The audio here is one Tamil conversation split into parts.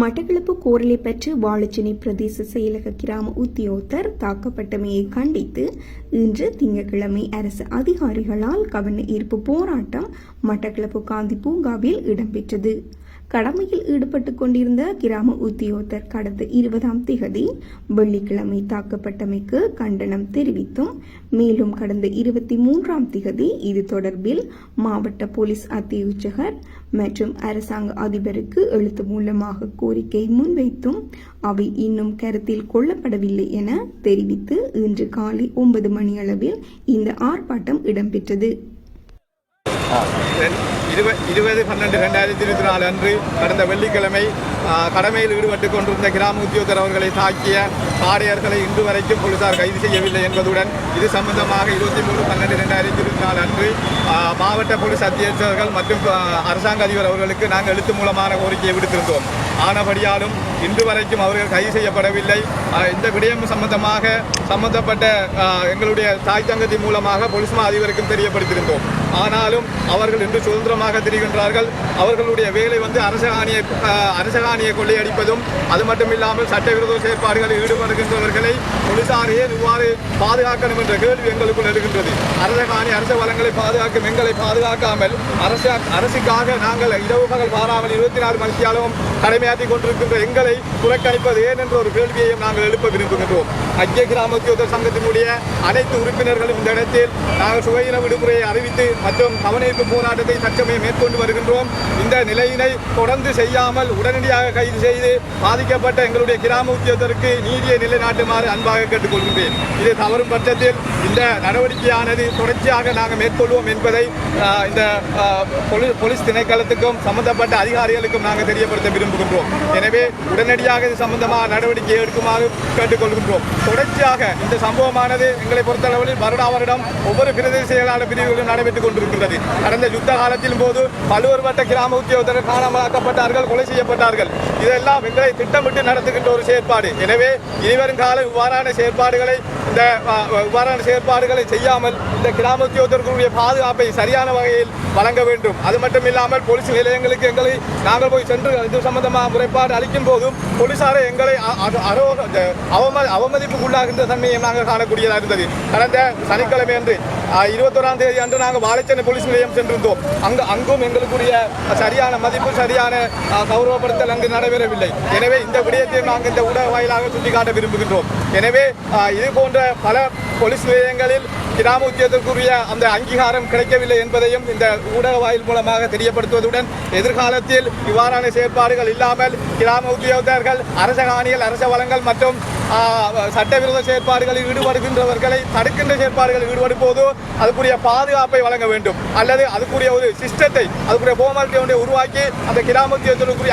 மட்டக்களப்பு கோரலை பெற்று வாழச்சினை பிரதேச செயலக கிராம உத்தியோகத்தர் தாக்கப்பட்டமையை கண்டித்து இன்று திங்கட்கிழமை அரசு அதிகாரிகளால் கவன ஈர்ப்பு போராட்டம் மட்டக்களப்பு காந்தி பூங்காவில் இடம்பெற்றது. கடமையில் ஈடுபட்டுக் கொண்டிருந்த கிராம உத்தியோகத்தர் கடந்த இருபதாம் திகதி வெள்ளிக்கிழமை தாக்கப்பட்டமைக்கு கண்டனம் தெரிவித்தும் மேலும் கடந்த இருபத்தி மூன்றாம் திகதி இது தொடர்பில் மாவட்ட போலீஸ் அத்தியுச்சகர் மற்றும் அரசாங்க அதிபருக்கு எழுத்து மூலமாக கோரிக்கை முன்வைத்தும் அவை இன்னும் கருத்தில் கொள்ளப்படவில்லை என தெரிவித்து இன்று காலை ஒன்பது மணியளவில் இந்த ஆர்ப்பாட்டம் இடம்பெற்றது. இருப இருபது பன்னெண்டு ரெண்டாயிரத்தி இருபத்தி நாலு அன்று கடந்த வெள்ளிக்கிழமை கடமையில் ஈடுபட்டு கொண்டிருந்த கிராம உத்தியோகர் அவர்களை தாக்கிய பாடையர்களை இன்று வரைக்கும் போலீசார் கைது செய்யவில்லை என்பதுடன் இது சம்பந்தமாக இருபத்தி மூணு பன்னெண்டு ரெண்டாயிரத்தி இருபத்தி நாலு அன்று மாவட்ட போலீஸ் அத்தியட்சர்கள் மற்றும் அரசாங்க அதிபர் அவர்களுக்கு நாங்கள் எழுத்து மூலமான கோரிக்கையை விடுத்திருந்தோம். ஆனபடியாலும் இன்று வரைக்கும் அவர்கள் கைது செய்யப்படவில்லை. இந்த விடயம் சம்பந்தமாக சம்பந்தப்பட்ட எங்களுடைய தாய் தங்கத்தின் மூலமாக போலீஸ் மா அதிபருக்கும் தெரியப்படுத்தியிருந்தோம். ஆனாலும் அவர்கள் இன்று சுதந்திரமாக திரிகின்றார்கள். அவர்களுடைய வேலை வந்து அரசகாணியை ஆஹ், அரசகாணியை கொள்ளையடிப்பதும் அது மட்டும் இல்லாமல் சட்டவிரோத செயற்பாடுகளில் ஈடுபடுகின்றவர்களை போலீசாரையே இவ்வாறு பாதுகாக்கணும் என்ற கேள்வி எங்களுக்குள் எழுகின்றது. அரசகாணி அரச வளங்களை பாதுகாக்கும் எங்களை பாதுகாக்காமல் அரச அரசுக்காக நாங்கள் இரவு பகல் பாராமல் இருபத்தி நாலு மணித்தியாலும் கடமையாற்றி கொண்டிருக்கின்ற எங்களை புறக்கணிப்பது ஏன் என்ற ஒரு கேள்வியையும் நாங்கள் எழுப்ப விரும்புகின்றோம். ஐக்கிய கிராமத்தியோதர் சங்கத்தினுடைய அனைத்து உறுப்பினர்களும் இந்த இடத்தில் நாங்கள் சுகையின விடுமுறையை அறிவித்து மற்றும் கவனிப்பு போராட்டத்தை தற்சமயம் மேற்கொண்டு வருகின்றோம். இந்த நிலையினை தொடர்ந்து செய்யாமல் உடனடியாக கைது செய்து பாதிக்கப்பட்ட எங்களுடைய கிராம உத்தியோகத்திற்கு நீதியை நிலைநாட்டுமாறு அன்பாக கேட்டுக்கொள்கின்றேன். இது தவறும் பட்சத்தில் இந்த நடவடிக்கையானது தொடர்ச்சியாக நாங்கள் மேற்கொள்வோம் என்பதை இந்த போலீஸ் திணைக்களத்துக்கும் சம்பந்தப்பட்ட அதிகாரிகளுக்கும் நாங்கள் தெரியப்படுத்த விரும்புகின்றோம். எனவே உடனடியாக இது சம்பந்தமாக நடவடிக்கை எடுக்குமாறு கேட்டுக்கொள்கின்றோம். தொடர்ச்சியாக இந்த சம்பவமானது எங்களை பொறுத்தளவில் வருடா வருடம் ஒவ்வொரு பிரதேச செயலாளர் பிரிவுகளும் நடைபெற்றுக் கொண்டிருக்கின்றது. கடந்த யுத்த காலத்தின் போது பல்வேறுபட்ட கிராம உத்தியோகத்தர்கள் காணாமலாக்கப்பட்டார்கள் கொலை செய்யப்பட்டார்கள். இதெல்லாம் எங்களை திட்டமிட்டு நடத்துகின்ற ஒரு செயற்பாடு. எனவே இனிவரும் கால இவ்வாறான செயற்பாடுகளை இந்த இவ்வாறான செயற்பாடுகளை செய்யாமல் இந்த கிராம உத்தியோகத்தர்களுடைய பாதுகாப்பை சரியான வகையில் வழங்க வேண்டும். அது மட்டும் இல்லாமல் போலீஸ் நிலையங்களுக்கு எங்களை நாங்கள் போய் சென்று இது சம்பந்தமாக முறைப்பாடு அளிக்கும் போதும் போலீசாரை எங்களை அவமதிப்புக்குள்ளாகின்ற தன்மையை நாங்கள் காணக்கூடியதாக இருந்தது. கடந்த சனிக்கிழமை அன்று இருபத்தொராம் தேதி அன்று நாங்கள் வாழைச்சேனை போலீஸ் நிலையம் சென்றிருந்தோம். அங்கு அங்கும் எங்களுக்குரிய சரியான மதிப்பு சரியான கௌரவப்படுத்தல் அங்கு நடைபெறவில்லை. எனவே இந்த விடயத்தை நாங்கள் இந்த ஊடக வாயிலாக சுட்டிக்காட்ட விரும்புகின்றோம். எனவே இது போன்ற பல போலீஸ் நிலையங்களில் கிராம உத்தியோகத்திற்குரிய அந்த அங்கீகாரம் கிடைக்கவில்லை என்பதையும் இந்த ஊடக வாயில் மூலமாக தெரியப்படுத்துவதுடன் எதிர்காலத்தில் இவ்வாறான செயற்பாடுகள் இல்லாமல் கிராம உத்தியோகத்தர்கள் அரச காணிகள் அரச வளங்கள் மற்றும் சட்டவிரோத செயற்பாடுகளில் ஈடுபடுகின்றவர்களை தடுக்கின்ற செயற்பாடுகளில் ஈடுபடும் போது அதுக்குரிய பாதுகாப்பை வழங்க வேண்டும். அல்லது அதுக்குரிய ஒரு சிஸ்டத்தை அதுக்குரிய போமாலிட்டி ஒன்றை உருவாக்கி அந்த கிராம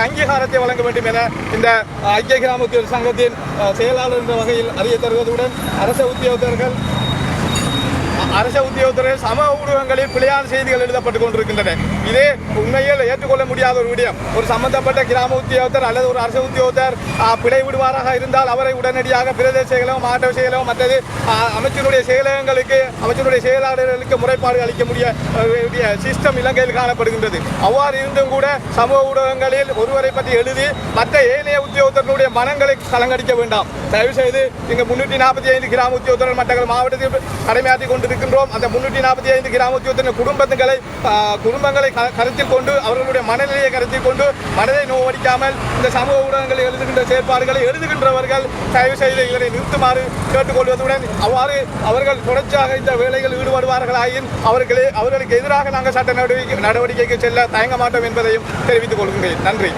அங்கீகாரத்தை வழங்க வேண்டும் என இந்த ஐக்கிய கிராம சங்கத்தின் செயலாளர் என்ற வகையில் அறிய தருவதுடன் அரச உத்தியோகத்தர்கள் அரச உத்தியோகத்துறையில் சம ஊடகங்களில் பிழையான செய்திகள் எழுதப்பட்டுக் கொண்டிருக்கின்றன. இது உண்மையில் ஏற்றுக்கொள்ள முடியாத ஒரு விடயம். ஒரு சம்பந்தப்பட்ட கிராம உத்தியோகத்தர் அல்லது ஒரு அரசு உத்தியோகத்தர் பிழை விடுவாராக இருந்தால் அவரை உடனடியாக பிரதேச செயலகம் மாவட்ட செயலகம் மற்றது அமைச்சருடைய செயலகங்களுக்கு அமைச்சருடைய செயலாளர்களுக்கு முறைப்பாடு அளிக்க முடிய சிஸ்டம் இலங்கையில் காணப்படுகின்றது. அவ்வாறு இருந்தும் கூட சமூக ஊடகங்களில் ஒருவரை பற்றி எழுதி மற்ற ஏனைய உத்தியோகத்தர்களுடைய மனங்களை கலங்கடிக்க வேண்டாம். தயவு செய்து இங்கு முன்னூற்றி நாற்பத்தி ஐந்து கிராம உத்தியோகத்தர்கள் மட்டக்களப்பு மாவட்டத்தில் கடமையாற்றி இருக்கின்றோம் அந்த முன்னூற்றி நாற்பத்தி ஐந்து கிராம உத்தியோகத்தின் குடும்பங்களை குடும்பங்களை க- கருத்தில் கொண்டு அவர்களுடைய மனநிலையை கருத்தில் கொண்டு மனதை நோவடிக்காமல் இந்த சமூக ஊடகங்களில் எழுதுகின்ற செயற்பாடுகளை எழுதுகின்றவர்கள் தயவு செய்து இதனை நிறுத்துமாறு கேட்டுக்கொள்வதுடன் அவ்வாறு அவர்கள் தொடர்ச்சியாக இந்த வேலைகளில் ஈடுபடுவார்களாயின் அவர்களே அவர்களுக்கு எதிராக நாங்கள் சட்ட நடவடிக்கை நடவடிக்கைக்கு செல்ல தயங்க மாட்டோம் என்பதையும் தெரிவித்துக் கொள்கின்றேன். நன்றி.